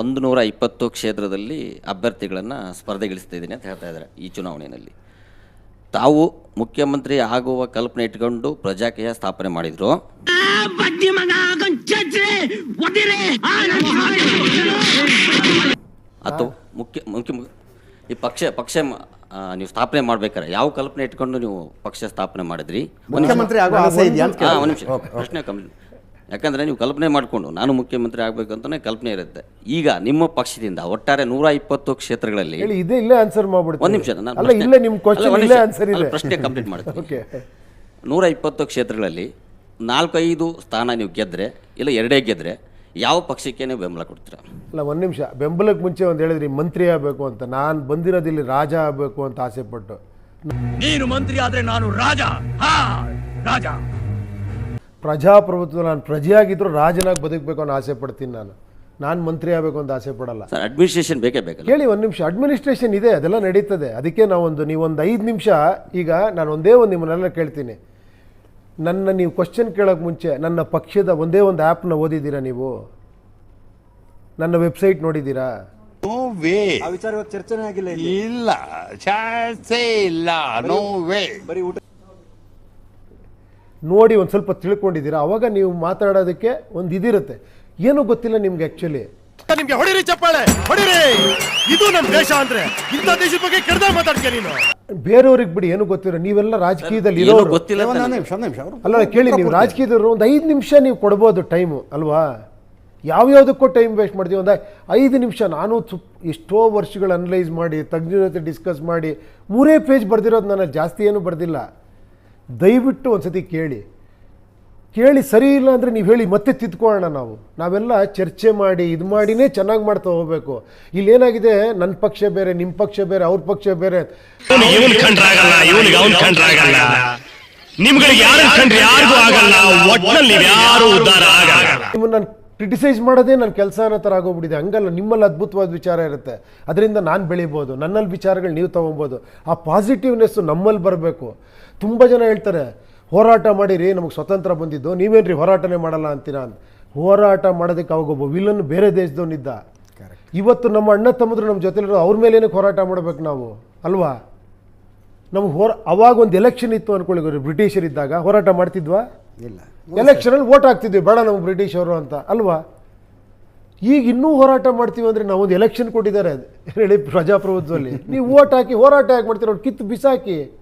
ಒಂದು ನೂರ ಇಪ್ಪತ್ತು ಕ್ಷೇತ್ರದಲ್ಲಿ ಅಭ್ಯರ್ಥಿಗಳನ್ನು ಸ್ಪರ್ಧೆಗಿಳಿಸ್ತಾ ಇದ್ದೀನಿ ಅಂತ ಹೇಳ್ತಾ ಇದ್ದಾರೆ ಈ ಚುನಾವಣೆಯಲ್ಲಿ. ತಾವು ಮುಖ್ಯಮಂತ್ರಿ ಆಗುವ ಕಲ್ಪನೆ ಇಟ್ಕೊಂಡು ಪ್ರಜಾಕೀಯ ಸ್ಥಾಪನೆ ಮಾಡಿದ್ರು. ಅಥವಾ ಮುಖ್ಯ ಮುಖ್ಯ ಈ ಪಕ್ಷ ಪಕ್ಷ ನೀವು ಸ್ಥಾಪನೆ ಮಾಡ್ಬೇಕಾರೆ ಯಾವ ಕಲ್ಪನೆ ಇಟ್ಕೊಂಡು ನೀವು ಪಕ್ಷ ಸ್ಥಾಪನೆ ಮಾಡಿದ್ರಿ? ಮುಖ್ಯಮಂತ್ರಿ ಪ್ರಶ್ನೆ ಕಮ್ಮಿ. ಯಾಕಂದ್ರೆ ನೀವು ಕಲ್ಪನೆ ಮಾಡಿಕೊಂಡು ನಾನು ಮುಖ್ಯಮಂತ್ರಿ ಆಗಬೇಕು ಅಂತಾನೆ ಕಲ್ಪನೆ ಇರುತ್ತೆ. ಈಗ ನಿಮ್ಮ ಪಕ್ಷದಿಂದ ಒಟ್ಟಾರೆ ನೂರ ಇಪ್ಪತ್ತು ಕ್ಷೇತ್ರಗಳಲ್ಲಿ ಹೇಳಿ ಇದೇ ಇಲ್ಲೇ ಆನ್ಸರ್ ಮಾಡ್ಬಿಡ್ತೀನಿ. ಒಂದ್ ನಿಮಿಷ ನಾನು ಪ್ರಶ್ನೆ- ಕಂಪ್ಲೀಟ್ ಮಾಡ್ತೀನಿ. ಓಕೆ ನೂರ ಇಪ್ಪತ್ತು ಕ್ಷೇತ್ರಗಳಲ್ಲಿ ನಾಲ್ಕೈದು ಸ್ಥಾನ ನೀವು ಗೆದ್ದರೆ ಇಲ್ಲ ಎರಡೇ ಗೆದ್ದರೆ ಯಾವ ಪಕ್ಷಕ್ಕೆ ನೀವು ಬೆಂಬಲ ಕೊಡ್ತೀರಾ? ಅಲ್ಲ ಒಂದು ನಿಮಿಷ. ಬೆಂಬಲಕ್ಕೆ ಮುಂಚೆ ಒಂದು ಹೇಳಿದ್ರಿ ಮಂತ್ರಿ ಆಗಬೇಕು ಅಂತ. ನಾನು ಬಂದಿರೋದಿಲ್ಲಿ ರಾಜ ಆಗಬೇಕು ಅಂತ ಆಸೆ ಪಟ್ಟು ನೀನು ಮಂತ್ರಿ ಆದರೆ ನಾನು ರಾಜ. ಹಾ ರಾಜ. ಪ್ರಜಾಪ್ರಭುತ್ವ ನಾನು ಪ್ರಜೆಯಾಗಿದ್ದರೂ ರಾಜನಾಗಿ ಬದುಕಬೇಕು ಅನ್ನೋ ಆಸೆ ಪಡ್ತೀನಿ ನಾನು. ನಾನು ಮಂತ್ರಿ ಆಗಬೇಕು ಅಂತ ಆಸೆ ಪಡಲ್ಲ. ಸರ್ ಅಡ್ಮಿನಿಸ್ಟ್ರೇಷನ್ ಬೇಕೇ ಬೇಕಲ್ಲ? ಹೇಳಿ ಒಂದು ನಿಮಿಷ ಅಡ್ಮಿನಿಸ್ಟ್ರೇಷನ್ ಇದೆ ಅದೆಲ್ಲ ನಡೀತದೆ. ಅದಕ್ಕೆ ನಾವೊಂದು ನೀವೊಂದು ಐದು ನಿಮಿಷ ಈಗ ನಾನು ಒಂದೇ ಒಂದು ನಿಮ್ಮನ್ನೆಲ್ಲ ಕೇಳ್ತೀನಿ. ನನ್ನ ನೀವು ಕ್ವಶನ್ ಕೇಳೋಕ್ಕೆ ಮುಂಚೆ ನನ್ನ ಪಕ್ಷದ ಒಂದೇ ಒಂದು ಆ್ಯಪ್ನ ಓದಿದ್ದೀರಾ ನೀವು? ನನ್ನ ವೆಬ್ಸೈಟ್ ನೋಡಿದ್ದೀರಾ? ನೋ ವೇ ಆ ವಿಚಾರ ಇವತ್ತು ಚರ್ಚೆನೇ ಆಗಿಲ್ಲ ಇಲ್ಲಿ. ಇಲ್ಲ ಚಾನ್ಸೇ ಇಲ್ಲ. ನೋ ವೇ ಬರೀ ಊಟ ನೋಡಿ ಒಂದು ಸ್ವಲ್ಪ ತಿಳ್ಕೊಂಡಿದ್ದೀರಾ? ಅವಾಗ ನೀವು ಮಾತಾಡೋದಕ್ಕೆ ಒಂದು ಇದಿರುತ್ತೆ. ಏನೂ ಗೊತ್ತಿಲ್ಲ ನಿಮ್ಗೆ ಆ್ಯಕ್ಚುಲಿ ನಿಮ್ಗೆ ಹೊಡಿರಿ ಚಪ್ಪಾಳೆ ಹೊಡಿರಿ! ಇದು ನಮ್ಮ ದೇಶ ಅಂದ್ರೆ ಇಂಥ ದೇಶದ ಬಗ್ಗೆ ಕೆಡದ ಮಾತಾಡ್ತೀಯ ನೀನು? ಬೇರೆಯವ್ರಿಗೆ ಬಿಡಿ ಏನು ಗೊತ್ತಿರೋ ನೀವೆಲ್ಲ ರಾಜಕೀಯದಲ್ಲಿ ಏನೂ ಇರೋರು. ಗೊತ್ತಿಲ್ಲ ಒಂದು ತಾನೇ. ನಿಮಿಷ ಒಂದು ನಿಮಿಷ. ಅವರು ಅಲ್ಲ ಕೇಳಿ ನೀವು ರಾಜಕೀಯದವರು ಒಂದು ಐದು ನಿಮಿಷ ನೀವು ಕೊಡ್ಬೋದು ಟೈಮು ಅಲ್ವಾ? ಯಾವ್ಯಾವುದಕ್ಕೂ ಟೈಮ್ ವೇಸ್ಟ್ ಮಾಡ್ತೀವಿ. ಒಂದು ಐದು ನಿಮಿಷ ನಾನು ಸುಪ್ ಎಷ್ಟೋ ವರ್ಷಗಳು ಅನಲೈಸ್ ಮಾಡಿ ತಜ್ಞರ ಜೊತೆ ಡಿಸ್ಕಸ್ ಮಾಡಿ ಮೂರೇ ಪೇಜ್ ಬರೆದಿರೋದು ನಾನು ಜಾಸ್ತಿ ಏನು ಬರೆದಿಲ್ಲ. ದಯವಿಟ್ಟು ಒಂದ್ಸತಿ ಕೇಳಿ. ಕೇಳಿ ಸರಿ ಇಲ್ಲ ಅಂದರೆ ನೀವು ಹೇಳಿ ಮತ್ತೆ ತಿದ್ಕೊಳ್ಳೋಣ ನಾವು. ನಾವೆಲ್ಲ ಚರ್ಚೆ ಮಾಡಿ ಇದು ಮಾಡಿನೇ ಚೆನ್ನಾಗಿ ಮಾಡ್ತಾ ಇಲ್ಲಿ ಇಲ್ಲೇನಾಗಿದೆ ನನ್ನ ಪಕ್ಷ ಬೇರೆ ನಿಮ್ಮ ಪಕ್ಷ ಬೇರೆ ಅವ್ರ ಪಕ್ಷ ಬೇರೆ. ನಿಮ್ಗಳಿಗೆ ಯಾರು ಕಂಡ್ರೆ ಯಾರಿಗೂ ಆಗಲ್ಲ. ಯಾರು ಉದ್ಧಾರ ಆಗಲ್ಲ. ನಿಮ್ಮನ್ನು ನಾನು ಕ್ರಿಟಿಸೈಸ್ ಮಾಡೋದೇ ನನ್ನ ಕೆಲಸ ಅನ್ನೋ ಥರ ಆಗೋಗ್ಬಿಟ್ಟಿದೆ. ಹಂಗಲ್ಲ ನಿಮ್ಮಲ್ಲಿ ಅದ್ಭುತವಾದ ವಿಚಾರ ಇರುತ್ತೆ. ಅದರಿಂದ ನಾನು ಬೆಳಿಬೋದು. ನನ್ನಲ್ಲಿ ವಿಚಾರಗಳು ನೀವು ತೊಗೊಬೋದು. ಆ ಪಾಸಿಟಿವ್ನೆಸ್ಸು ನಮ್ಮಲ್ಲಿ ಬರಬೇಕು. ತುಂಬ ಜನ ಹೇಳ್ತಾರೆ ಹೋರಾಟ ಮಾಡಿರಿ ನಮಗೆ ಸ್ವತಂತ್ರ ಬಂದಿದ್ದು. ನೀವೇನ್ರಿ ಹೋರಾಟನೇ ಮಾಡಲ್ಲ ಅಂತೀರಾ ಅಂತ. ಹೋರಾಟ ಮಾಡೋದಕ್ಕೆ ಅವಾಗ ಒಬ್ಬ ವಿಲನ್ ಬೇರೆ ದೇಶದವನಿದ್ದ ಇವತ್ತು ನಮ್ಮ ಅಣ್ಣ ತಮ್ಮದ್ರು ನಮ್ಮ ಜೊತೆಲಿರೋ ಅವ್ರ ಮೇಲೇನೇ ಹೋರಾಟ ಮಾಡ್ಬೇಕು ನಾವು? ಅಲ್ವಾ? ನಮ್ಗೆ ಹೋರ ಅವಾಗ ಒಂದು ಎಲೆಕ್ಷನ್ ಇತ್ತು ಅನ್ಕೊಳ್ಳಿ ಬ್ರಿಟಿಷರಿದ್ದಾಗ. ಹೋರಾಟ ಮಾಡ್ತಿದ್ವಾ? ಇಲ್ಲ. ಎಲೆಕ್ಷನಲ್ಲಿ ವೋಟ್ ಹಾಕ್ತಿದ್ವಿ. ಬೇಡ ನಮ್ಗೆ ಬ್ರಿಟಿಷರು ಅಂತ. ಅಲ್ವಾ? ಈಗ ಇನ್ನೂ ಹೋರಾಟ ಮಾಡ್ತೀವಿ ಅಂದರೆ ನಾವೊಂದು ಎಲೆಕ್ಷನ್ ಕೊಟ್ಟಿದ್ದಾರೆ. ಹೇಳಿ ಪ್ರಜಾಪ್ರಭುತ್ವದಲ್ಲಿ. ನೀವು ವೋಟ್ ಹಾಕಿ ಹೋರಾಟ ಯಾಕೆ ಮಾಡ್ತೀರ? ಅವ್ರು ಕಿತ್ತು ಬಿಸಾಕಿ.